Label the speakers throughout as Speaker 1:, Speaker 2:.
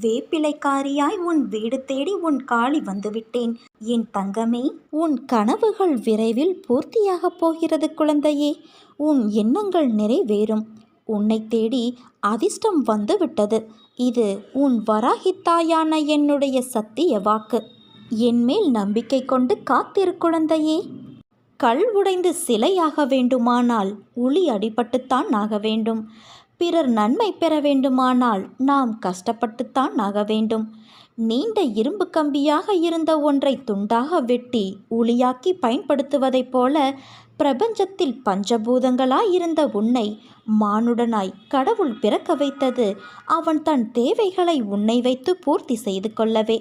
Speaker 1: வேப்பிலைக்காரியாய் உன் வீடு தேடி உன் காளி வந்துவிட்டேன். என் தங்கமே உன் கனவுகள் விரைவில் பூர்த்தியாகப் போகிறது குழந்தையே. உன் எண்ணங்கள் நிறைவேறும். உன்னை தேடி அதிர்ஷ்டம் வந்துவிட்டது. இது உன் வராகித்தாயான என்னுடைய சத்திய வாக்கு. என்மேல் நம்பிக்கை கொண்டு காத்திரு குழந்தையே. கல் உடைந்து சிலையாக வேண்டுமானால் உளி அடிபட்டுத்தான் ஆக வேண்டும். பிறர் நன்மை பெற வேண்டுமானால் நாம் கஷ்டப்பட்டுத்தான் ஆக வேண்டும். நீண்ட இரும்பு கம்பியாக இருந்த ஒன்றை துண்டாக வெட்டி உளியாக்கி பயன்படுத்துவதைப் போல பிரபஞ்சத்தில் பஞ்சபூதங்களாய் இருந்த உன்னை மானுடனாய் கடவுள் பிறக்க வைத்தது அவன் தன் தேவைகளை உன்னை வைத்து பூர்த்தி செய்து கொள்ளவே.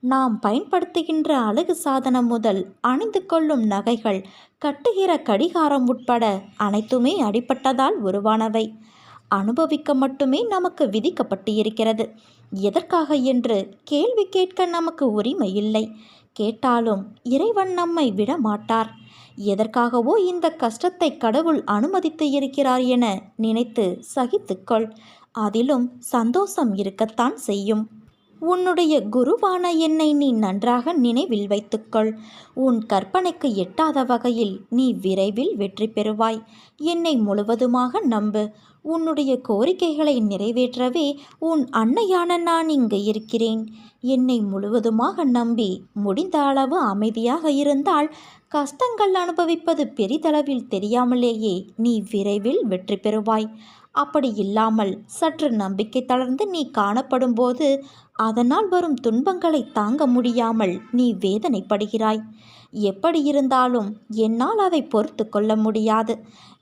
Speaker 1: நாம் பயன்படுத்துகின்ற அழகு சாதனம் முதல் அணிந்து கொள்ளும் நகைகள் கட்டுகிற கடிகாரம் உட்பட அனைத்துமே அடிப்பட்டதால் உருவானவை. அனுபவிக்க மட்டுமே நமக்கு விதிக்கப்பட்டு இருக்கிறது எதற்காக என்று கேள்வி கேட்க நமக்கு உரிமை இல்லை கேட்டாலும் இறைவன் நம்மை விட மாட்டார் எதற்காகவோ இந்த கஷ்டத்தை கடவுள் அனுமதித்து இருக்கிறார் என நினைத்து சகித்துக்கொள். அதிலும் சந்தோஷம் இருக்கத்தான் செய்யும். உன்னுடைய குருவான என்னை நீ நன்றாக நினைவில் வைத்துக்கொள். உன் கற்பனைக்கு எட்டாத வகையில் நீ விரைவில் வெற்றி பெறுவாய். என்னை முழுவதுமாக நம்பு. உன்னுடைய கோரிக்கைகளை நிறைவேற்றவே உன் அன்னையான நான் இங்கு இருக்கிறேன். என்னை முழுவதுமாக நம்பி முடிந்த அளவு அமைதியாக இருந்தால் கஷ்டங்கள் அனுபவிப்பது பெரிதளவில் தெரியாமலேயே நீ விரைவில் வெற்றி பெறுவாய். அப்படி இல்லாமல் சற்று நம்பிக்கை தளர்ந்து நீ காணப்படும் போது அதனால் வரும் துன்பங்களை தாங்க முடியாமல் நீ வேதனைப்படுகிறாய். எப்படி இருந்தாலும் என்னால் அதை பொறுத்து கொள்ள முடியாது.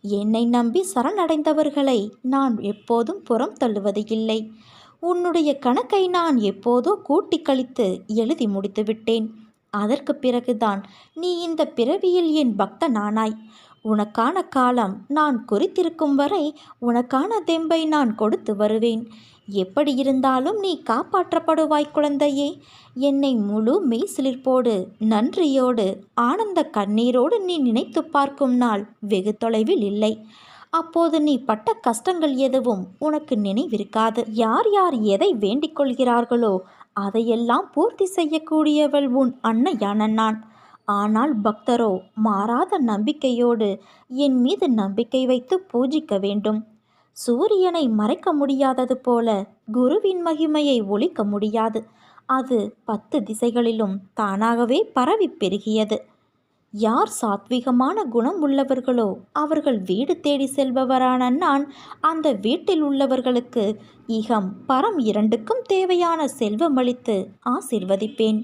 Speaker 1: என்னை நம்பி சரணடைந்தவர்களை நான் எப்போதும் புறம் தள்ளுவது இல்லை. உன்னுடைய கணக்கை நான் எப்போதோ கூட்டி கழித்து எழுதி முடித்து விட்டேன். அதற்கு பிறகுதான் நீ இந்த பிறவியில் என் பக்தனானாய். உனக்கான காலம் நான் குறித்திருக்கும் வரை உனக்கான தெம்பை நான் கொடுத்து வருவேன். எப்படி இருந்தாலும் நீ காப்பாற்றப்படுவாய் குழந்தையே. என்னை முழு மெய்சிலிர்ப்போடு நன்றியோடு ஆனந்த கண்ணீரோடு நீ நினைத்து பார்க்கும் நாள் வெகு தொலைவில் இல்லை. அப்போது நீ பட்ட கஷ்டங்கள் எதுவும் உனக்கு நினைவிருக்காது. யார் யார் எதை வேண்டிக் கொள்கிறார்களோ அதையெல்லாம் பூர்த்தி செய்யக்கூடியவள் உன் அன்னையான நான். ஆனால் பக்தரோ மாறாத நம்பிக்கையோடு என் மீது நம்பிக்கை வைத்து பூஜிக்க வேண்டும். சூரியனை மறைக்க முடியாதது போல குருவின் மகிமையை ஒழிக்க முடியாது. அது பத்து திசைகளிலும் தானாகவே பரவி பெருகியது. யார் சாத்விகமான குணம் உள்ளவர்களோ அவர்கள் வீடு தேடி செல்பவரான நான் அந்த வீட்டில் உள்ளவர்களுக்கு இகம் பரம் இரண்டுக்கும் தேவையான செல்வம் அளித்து ஆசிர்வதிப்பேன்.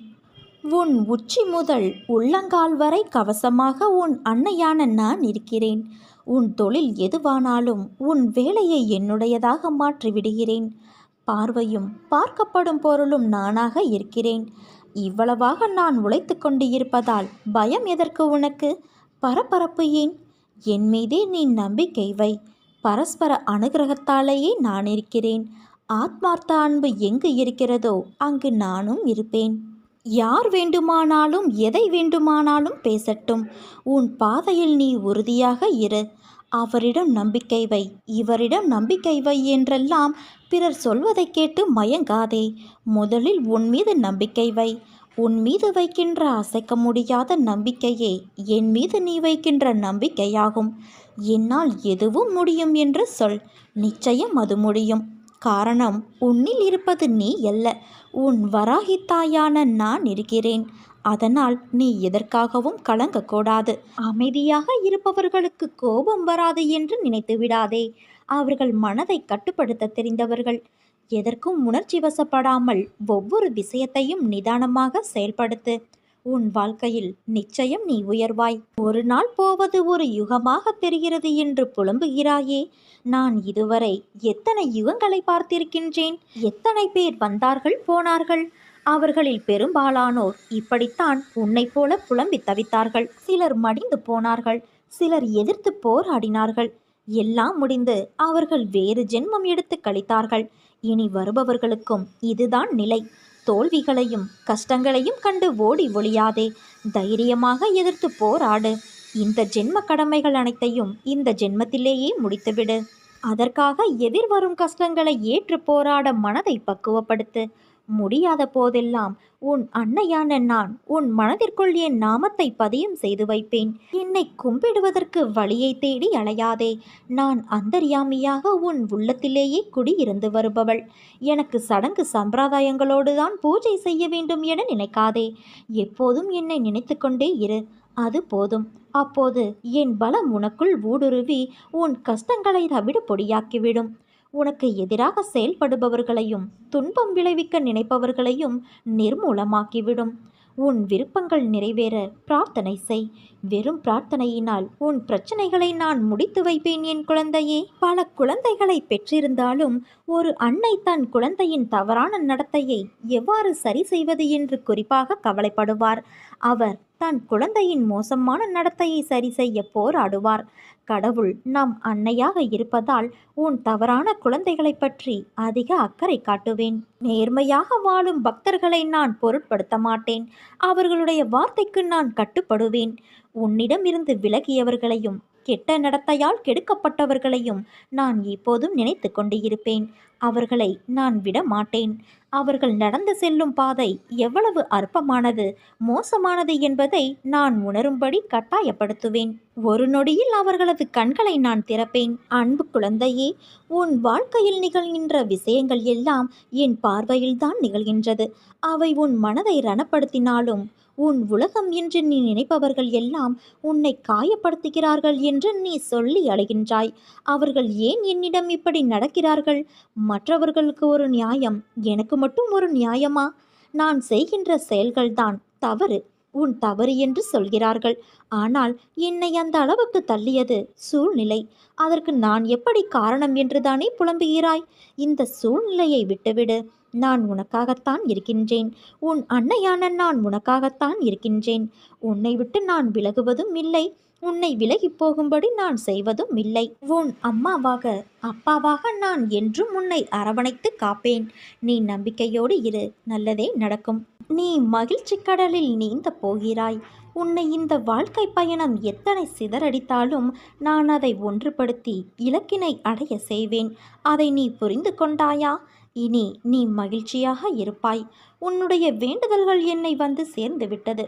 Speaker 1: உன் உச்சி முதல் உள்ளங்கால் வரை கவசமாக உன் அன்னையான நான் இருக்கிறேன். உன் தொழில் எதுவானாலும் உன் வேலையை என்னுடையதாக மாற்றி விடுகிறேன் பார்வையும் பார்க்கப்படும் பொருளும் நானாக இருக்கிறேன். இவ்வளவாக நான் உழைத்து கொண்டு இருப்பதால் பயம் எதற்கு உனக்கு? பரபரப்பு ஏன்? என் மீதே நீ நம்பிக்கை வை. பரஸ்பர அனுகிரகத்தாலேயே நான் இருக்கிறேன். ஆத்மார்த்த அன்பு எங்கு இருக்கிறதோ அங்கு நானும் இருப்பேன். யார் வேண்டுமானாலும் எதை வேண்டுமானாலும் பேசட்டும். உன் பாதையில் நீ உறுதியாக இரு. அவரிடம் நம்பிக்கை வை. இவரிடம் நம்பிக்கை வை என்றெல்லாம் பிறர் சொல்வதை கேட்டு மயங்காதே. முதலில் உன் மீது நம்பிக்கை வை. உன் மீது வைக்கின்ற அசைக்க முடியாத நம்பிக்கையே என் மீது நீ வைக்கின்ற நம்பிக்கையாகும். என்னால் எதுவும் முடியும் என்று சொல். நிச்சயம் அது முடியும். காரணம் உன்னில் இருப்பது நீ அல்ல. உன் வராகித்தாயான நான் இருக்கிறேன். அதனால் நீ எதற்காகவும் கலங்கக்கூடாது. அமைதியாக இருப்பவர்களுக்கு கோபம் வராது என்று நினைத்து விடாதே. அவர்கள் மனதை கட்டுப்படுத்த தெரிந்தவர்கள். எதற்கும் உணர்ச்சி வசப்படாமல் ஒவ்வொரு விஷயத்தையும் நிதானமாக செயல்படுத்து. உன் வாழ்க்கையில் நிச்சயம் நீ உயர்வாய். ஒரு நாள் போவது ஒரு யுகமாக தெரிகிறது என்று புலம்புகிறாயே. நான் இதுவரை எத்தனை யுகங்களை பார்த்திருக்கின்றேன்? எத்தனை பேர் வந்தார்கள் போனார்கள்? அவர்களில் பெரும்பாலானோர் இப்படித்தான் உன்னைப் போல புலம்பி தவித்தார்கள். சிலர் மடிந்து போனார்கள் சிலர் எதிர்த்து போராடினார்கள். எல்லாம் முடிந்து அவர்கள் வேறு ஜென்மம் எடுத்து கழித்தார்கள். இனி வருபவர்களுக்கும் இதுதான் நிலை. தோல்விகளையும் கஷ்டங்களையும் கண்டு ஓடி ஒளியாதே. தைரியமாக எதிர்த்து போராடு. இந்த ஜென்ம கடமைகள் அனைத்தையும் இந்த ஜென்மத்திலேயே முடித்துவிடு. அதற்காக எதிர்வரும் கஷ்டங்களை ஏற்று போராட மனதை பக்குவப்படுத்து. முடியாத போதெல்லாம் உன் அன்னையான நான் உன் மனதிற்குள் என் நாமத்தை பதியம் செய்து வைப்பேன். என்னை கும்பிடுவதற்கு வழியை தேடி அலையாதே. நான் அந்தர்யாமியாக உன் உள்ளத்திலேயே குடியிருந்து வருபவள். எனக்கு சடங்கு சம்பிரதாயங்களோடு தான் பூஜை செய்ய வேண்டும் என நினைக்காதே. எப்போதும் என்னை நினைத்து கொண்டே இரு. அது போதும். அப்போது என் பலம் உனக்குள் ஊடுருவி உன் கஷ்டங்களை தவிட பொடியாக்கிவிடும். உனக்கு எதிராக செயல்படுபவர்களையும் துன்பம் விளைவிக்க நினைப்பவர்களையும் நிர்மூலமாக்கிவிடும். உன் விருப்பங்கள் நிறைவேற பிரார்த்தனை செய். வெறும் பிரார்த்தனையினால் உன் பிரச்சனைகளை நான் முடித்து வைப்பேன் என் குழந்தையே. பல குழந்தைகளை பெற்றிருந்தாலும் ஒரு அன்னை தன் குழந்தையின் தவறான நடத்தையை எவ்வாறு சரி செய்வது என்று குறிப்பாக கவலைப்படுவார். அவர் தன் குழந்தையின் மோசமான நடத்தையை சரி செய்ய போராடுவார். கடவுள் நம் அன்னையாக இருப்பதால் உன் தவறான குழந்தைகளை பற்றி அதிக அக்கறை காட்டுவேன். நேர்மையாக வாழும் பக்தர்களை நான் பொருட்படுத்த மாட்டேன். அவர்களுடைய வார்த்தைக்கு நான் கட்டுப்படுவேன். உன்னிடமிருந்து விலகியவர்களையும் கெட்ட நடத்தையால் கெடுக்கப்பட்டவர்களையும் நான் இப்போதும் நினைத்து கொண்டு இருப்பேன் அவர்களை நான் விட மாட்டேன். அவர்கள் நடந்து செல்லும் பாதை எவ்வளவு அற்பமானது மோசமானது என்பதை நான் உணரும்படி கட்டாயப்படுத்துவேன். ஒரு நொடியில் அவர்களது கண்களை நான் திறப்பேன். அன்பு குழந்தையே உன் வாழ்க்கையில் நிகழ்கின்ற விஷயங்கள் எல்லாம் என் பார்வையில்தான் நிகழ்கின்றது. அவை உன் மனதை ரணப்படுத்தினாலும் உன் உலகம் என்று நீ நினைப்பவர்கள் எல்லாம் உன்னை காயப்படுத்துகிறார்கள் என்று நீ சொல்லி அழுகின்றாய். அவர்கள் ஏன் என்னிடம் இப்படி நடக்கிறார்கள்? மற்றவர்களுக்கு ஒரு நியாயம் எனக்கு மட்டும் ஒரு நியாயமா? நான் செய்கின்ற செயல்கள்தான் தவறு. உன் தவறு என்று சொல்கிறார்கள். ஆனால் என்னை அந்த அளவுக்கு தள்ளியது சூழ்நிலை. அதற்கு நான் எப்படி காரணம் என்றுதானே புலம்புகிறாய்? இந்த சூழ்நிலையை விட்டுவிடு. நான் உனக்காகத்தான் இருக்கின்றேன். உன் அன்னையான நான் உனக்காகத்தான் இருக்கின்றேன். உன்னை விட்டு நான் விலகுவதும் இல்லை. உன்னை விலகி போகும்படி நான் செய்வதும் இல்லை. உன் அம்மாவாக அப்பாவாக நான் என்றும் உன்னை அரவணைத்து காப்பேன். நீ நம்பிக்கையோடு இரு நல்லதே நடக்கும். நீ மகிழ்ச்சி கடலில் நீந்த போகிறாய். உன்னை இந்த வாழ்க்கை பயணம் எத்தனை சிதறடித்தாலும் நான் அதை ஒன்றுபடுத்தி இலக்கினை அடைய செய்வேன். அதை நீ புரிந்து கொண்டாயா? இனி நீ மகிழ்ச்சியாக இருப்பாய். உன்னுடைய வேண்டுதல்கள் என்னை வந்து சேர்ந்து விட்டது.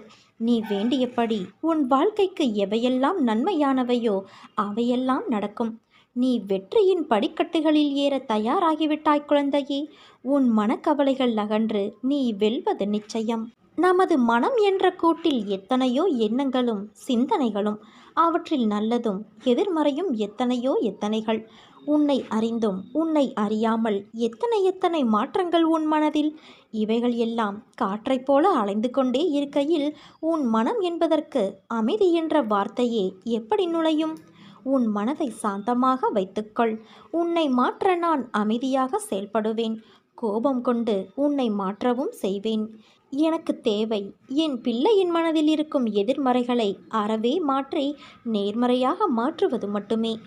Speaker 1: நீ வேண்டியபடி உன் வாழ்க்கைக்கு எவையெல்லாம் நன்மையானவையோ அவையெல்லாம் நடக்கும். நீ வெற்றியின் படிக்கட்டுகளில் ஏற தயாராகிவிட்டாய் குழந்தையே. உன் மனக்கவலைகள் அகன்று நீ வெல்வது நிச்சயம். நமது மனம் என்ற கூட்டில் எத்தனையோ எண்ணங்களும் சிந்தனைகளும் அவற்றில் நல்லதும் எதிர்மறையும் எத்தனையோ எத்தனைகள். உன்னை அறிந்தும் உன்னை அறியாமல் எத்தனை எத்தனை மாற்றங்கள் உன் மனதில்? இவைகள் எல்லாம் காற்றைப் போல அலைந்து கொண்டே இருக்கையில் உன் மனம் என்பதற்கு அமைதி என்ற வார்த்தையே எப்படி நுழையும்? உன் மனதை சாந்தமாக வைத்துக்கொள். உன்னை மாற்ற நான் அமைதியாக செயல்படுவேன். கோபம் கொண்டு உன்னை மாற்றவும் செய்வேன். எனக்கு தேவை. என் பிள்ளையின் மனதில் இருக்கும் எதிர்மறைகளை அறவே மாற்றி நேர்மறையாக மாற்றுவது மட்டுமே.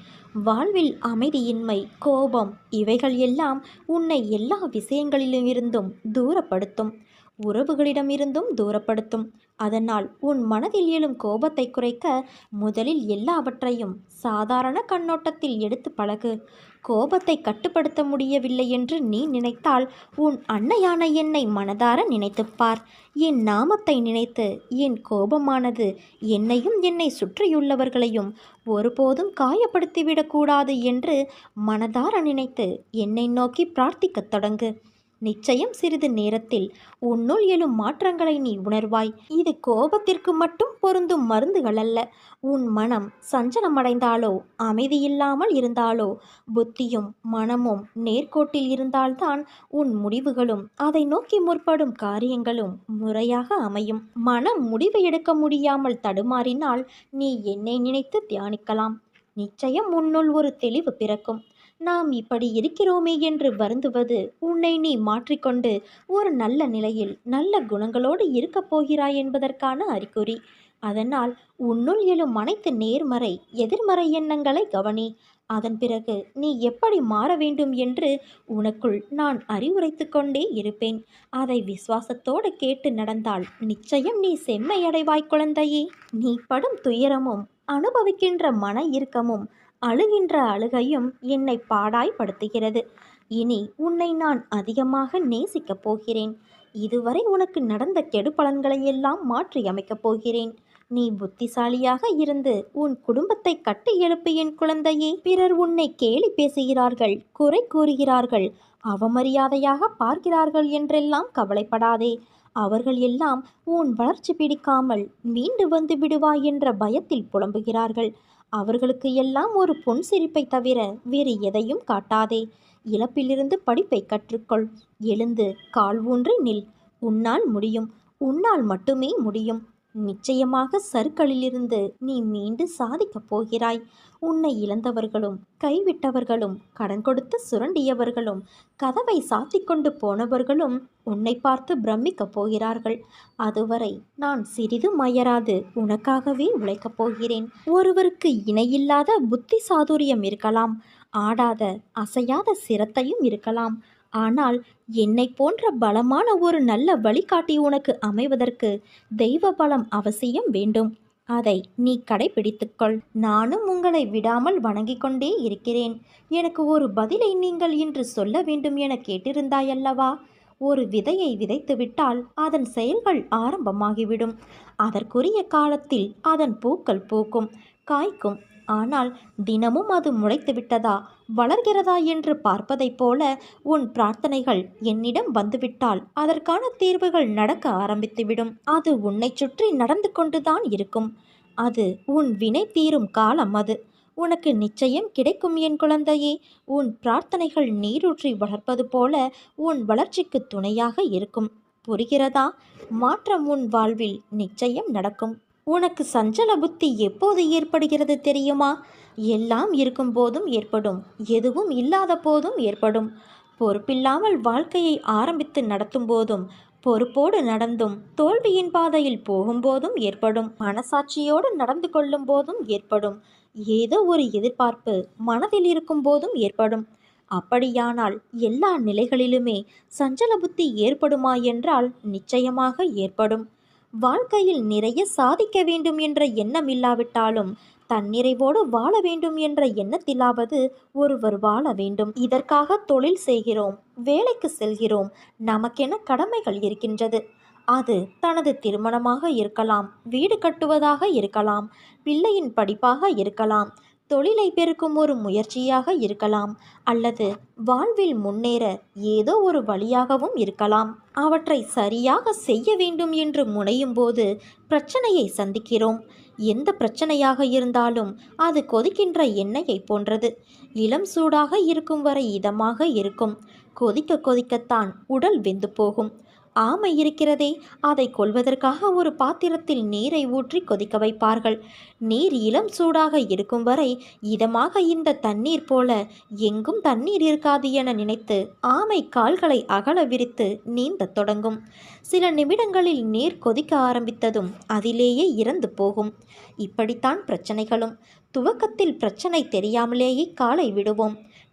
Speaker 1: வாழ்வில் அமைதியின்மை கோபம் இவைகள் எல்லாம் உன்னை எல்லா விஷயங்களிலும் இருந்தும் தூரப்படுத்தும். உறவுகளிடமிருந்தும் தூரப்படுத்தும். அதனால் உன் மனதில் எழும் கோபத்தை குறைக்க முதலில் எல்லாவற்றையும் சாதாரண கண்ணோட்டத்தில் எடுத்து பழகு. கோபத்தை கட்டுப்படுத்த முடியவில்லை என்று நீ நினைத்தால் உன் அன்னையான என்னை மனதார நினைத்துப்பார் என் நாமத்தை நினைத்து என் கோபமானது என்னையும் என்னை சுற்றியுள்ளவர்களையும் ஒருபோதும் காயப்படுத்திவிடக்கூடாது என்று மனதார நினைத்து என்னை நோக்கி பிரார்த்திக்கத் தொடங்கு. நிச்சயம் சிறிது நேரத்தில் உன்னுள் எழும் மாற்றங்களை நீ உணர்வாய். இது கோபத்திற்கு மட்டும் பொருந்தும் மருந்துகள் அல்ல. உன் மனம் சஞ்சலமடைந்தாலோ அமைதியில்லாமல் இருந்தாலோ புத்தியும் மனமும் நேர்கோட்டில் இருந்தால்தான் உன் முடிவுகளும் அதை நோக்கி முற்படும் காரியங்களும் முறையாக அமையும். மனம் முடிவு எடுக்க முடியாமல் தடுமாறினால் நீ என்னை நினைத்து தியானிக்கலாம். நிச்சயம் உன்னுள் ஒரு தெளிவு பிறக்கும். நாம் இப்படி இருக்கிறோமே என்று வருந்துவது உன்னை நீ மாற்றிக்கொண்டு ஒரு நல்ல நிலையில் நல்ல குணங்களோடு இருக்கப் போகிறாய் என்பதற்கான அறிகுறி. அதனால் உன்னுள் எழும் அனைத்து நேர்மறை எதிர்மறை எண்ணங்களை கவனி. அதன் பிறகு நீ எப்படி மாற வேண்டும் என்று உனக்குள் நான் அறிவுரைத்து கொண்டே இருப்பேன். அதை விசுவாசத்தோடு கேட்டு நடந்தால் நிச்சயம் நீ செம்மையடைவாய் குழந்தையே. நீ படும் துயரமும் அனுபவிக்கின்ற மன இறுக்கமும் அழுகின்ற அழுகையும் என்னை பாடாய்படுத்துகிறது இனி உன்னை நான் அதிகமாக நேசிக்கப் போகிறேன். இதுவரை உனக்கு நடந்த கெடுபலன்களையெல்லாம் மாற்றியமைக்கப் போகிறேன். நீ புத்திசாலியாக இருந்து உன் குடும்பத்தை கட்டி எழுப்பு என் குழந்தையே. பிறர் உன்னை கேலி பேசுகிறார்கள் குறை கூறுகிறார்கள் அவமரியாதையாக பார்க்கிறார்கள் என்றெல்லாம் கவலைப்படாதே. அவர்கள் எல்லாம் உன் வளர்ச்சி பிடிக்காமல் மீண்டு வந்து விடுவாய் என்ற பயத்தில் புலம்புகிறார்கள். அவர்களுக்கு எல்லாம் ஒரு பொன் சிரிப்பை தவிர வேறு எதையும் காட்டாதே. இழப்பிலிருந்து படிப்பை கற்றுக்கொள். எழுந்து கால் ஊன்றி நில். உன்னால் முடியும். உன்னால் மட்டுமே முடியும். நிச்சயமாக சருக்களிலிருந்து நீ மீண்டு சாதிக்கப் போகிறாய். உன்னை இழந்தவர்களும் கைவிட்டவர்களும் கடன் கொடுத்து சுரண்டியவர்களும் கதவை சாத்திக்கொண்டு போனவர்களும் உன்னை பார்த்து பிரமிக்கப் போகிறார்கள். அதுவரை நான் சிறிதும் மயராது உனக்காகவே உழைக்கப் போகிறேன். ஒருவருக்கு இணையில்லாத புத்தி சாதுரியம் இருக்கலாம். ஆடாத அசையாத சிரத்தையும் இருக்கலாம். ஆனால் என்னை போன்ற பலமான ஒரு நல்ல வழிகாட்டி உனக்கு அமைவதற்கு தெய்வ பலம் அவசியம் வேண்டும். அதை நீ கடைபிடித்துக்கொள். நானும் உங்களை விடாமல் வணங்கிக் கொண்டே இருக்கிறேன். எனக்கு ஒரு பதிலை நீங்கள் இன்று சொல்ல வேண்டும் என கேட்டிருந்தாயல்லவா? ஒரு விதையை விதைத்துவிட்டால் அதன் செயல்கள் ஆரம்பமாகிவிடும். அதற்குரிய காலத்தில் அதன் பூக்கள் பூக்கும். காய்க்கும். ஆனால் தினமும் அது முளைத்து விட்டதா? வளர்கிறதா என்று பார்ப்பதைப் போல உன் பிரார்த்தனைகள் என்னிடம் வந்துவிட்டால் அதற்கான தீர்வுகள் நடக்க ஆரம்பித்துவிடும். அது உன்னை சுற்றி நடந்து கொண்டுதான் இருக்கும். அது உன் வினை தீரும் காலம் அது. உனக்கு நிச்சயம் கிடைக்கும் என் குழந்தையே. உன் பிரார்த்தனைகள் நீரூற்றி வளர்ப்பது போல உன் வளர்ச்சிக்கு துணையாக இருக்கும். புரிகிறதா? மாற்றம் உன் வாழ்வில் நிச்சயம் நடக்கும். உனக்கு சஞ்சல புத்தி எப்போது ஏற்படுகிறது தெரியுமா? எல்லாம் இருக்கும் போதும் ஏற்படும் எதுவும் இல்லாத போதும் ஏற்படும். பொறுப்பில்லாமல் வாழ்க்கையை ஆரம்பித்து நடத்தும் போதும் பொறுப்போடு நடந்தும் தோல்வியின் பாதையில் போகும்போதும் ஏற்படும் மனசாட்சியோடு நடந்து கொள்ளும் போதும் ஏற்படும். ஏதோ ஒரு எதிர்பார்ப்பு மனதில் இருக்கும் போதும் ஏற்படும். அப்படியானால் எல்லா நிலைகளிலுமே சஞ்சல புத்தி ஏற்படுமா என்றால் நிச்சயமாக ஏற்படும். வாழ்க்கையில் நிறைய சாதிக்க வேண்டும் என்ற எண்ணம் இல்லாவிட்டாலும் தன்னிறைவோடு வாழ வேண்டும் என்ற எண்ணத்திலாவது ஒருவர் வாழ வேண்டும். இதற்காக தொழில் செய்கிறோம் வேலைக்கு செல்கிறோம் நமக்கென கடமைகள் இருக்கின்றது. அது தனது திருமணமாக இருக்கலாம் வீடு கட்டுவதாக இருக்கலாம் பிள்ளையின் படிப்பாக இருக்கலாம் தொழிலை பெருக்கும் ஒரு முயற்சியாக இருக்கலாம் அல்லது வாழ்வில் முன்னேற ஏதோ ஒரு வழியாகவும் இருக்கலாம். அவற்றை சரியாக செய்ய வேண்டும் என்று முனையும் போது பிரச்சனையை சந்திக்கிறோம். எந்த பிரச்சனையாக இருந்தாலும் அது கொதிக்கின்ற எண்ணெயை போன்றது. இளம் சூடாக இருக்கும் வரை இதமாக இருக்கும். கொதிக்க கொதிக்கத்தான் உடல் வெந்து போகும். ஆமை இருக்கிறதே. அதை கொள்வதற்காக ஒரு பாத்திரத்தில் நீரை ஊற்றி கொதிக்க வைப்பார்கள். நீர் இளம் சூடாக இருக்கும் வரை இதமாக இந்த தண்ணீர் போல எங்கும் தண்ணீர் இருக்காது என நினைத்து ஆமை கால்களை அகல விரித்து நீந்தத் தொடங்கும். சில நிமிடங்களில் நீர் கொதிக்க ஆரம்பித்ததும் அதிலேயே இறந்து போகும். இப்படித்தான் பிரச்சனைகளும். துவக்கத்தில் பிரச்சனை தெரியாமலேயே காலை விடுவோம்.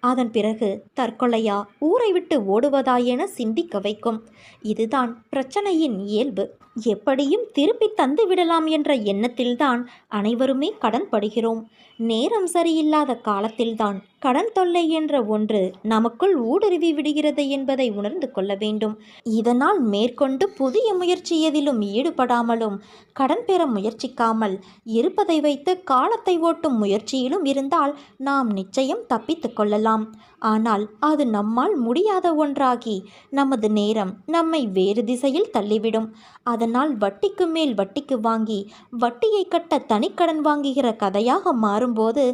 Speaker 1: அதன் பிறகு தற்கொலையா ஊரை விட்டு ஓடுவதா என சிந்திக்க வைக்கும். இதுதான் பிரச்சனையின் இயல்பு. எப்படியும் திருப்பி தந்து விடலாம் என்ற எண்ணத்தில்தான் அனைவருமே கடன் படுகிறோம். நேரம் சரியில்லாத காலத்தில்தான் கடன் தொல்லை என்ற ஒன்று நமக்குள் ஊடுருவி விடுகிறது என்பதை உணர்ந்து கொள்ள வேண்டும். இதனால் மேற்கொண்டு புதிய முயற்சி எதிலும் ஈடுபடாமலும் கடன் பெற முயற்சிக்காமல் இருப்பதை வைத்து காலத்தை ஓட்டும் முயற்சியிலும் இருந்தால் நாம் நிச்சயம் தப்பித்து கொள்ளலாம். ஆனால் அது நம்மால் முடியாத ஒன்றாகி நமது நேரம் நம்மை வேறு திசையில் தள்ளிவிடும். அதனால் வட்டிக்கு மேல் வட்டிக்கு வாங்கி வட்டியை கட்ட தனிக்கடன் வாங்குகிற கதையாக மாறும்போது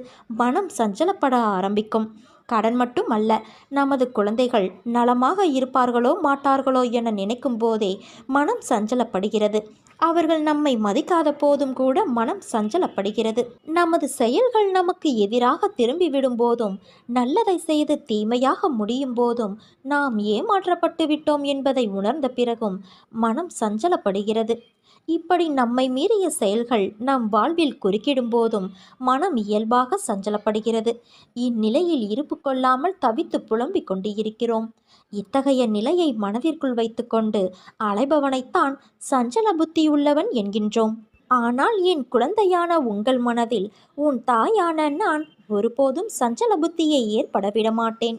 Speaker 1: மனம் சஞ்சலப்பட ஆரம்பிக்கும். கடன் மட்டும் அல்ல நமது குழந்தைகள் நலமாக இருப்பார்களோ மாட்டார்களோ என நினைக்கும் போதே மனம் சஞ்சலப்படுகிறது. அவர்கள் நம்மை மதிக்காத போதும் கூட மனம் சஞ்சலப்படுகிறது. நமது செயல்கள் நமக்கு எதிராக திரும்பிவிடும் போதும் நல்லதை செய்து தீமையாக முடியும் போதும் நாம் ஏமாற்றப்பட்டு விட்டோம் என்பதை உணர்ந்த பிறகும் மனம் சஞ்சலப்படுகிறது. இப்படி நம்மை மீறிய செயல்கள் நம் வாழ்வில் குறுக்கிடும் போதும் மனம் இயல்பாக சஞ்சலப்படுகிறது. இந்நிலையில் இருப்பு கொள்ளாமல் தவித்து புலம்பிக் கொண்டு இருக்கிறோம் இத்தகைய நிலையை மனதிற்குள் வைத்துக்கொண்டு அலைபவனைத்தான் சஞ்சல புத்தியுள்ளவன் என்கின்றோம். ஆனால் என் குழந்தையான உங்கள் மனதில் உன் தாயான நான் ஒருபோதும் சஞ்சல புத்தியை ஏற்பட விடமாட்டேன்.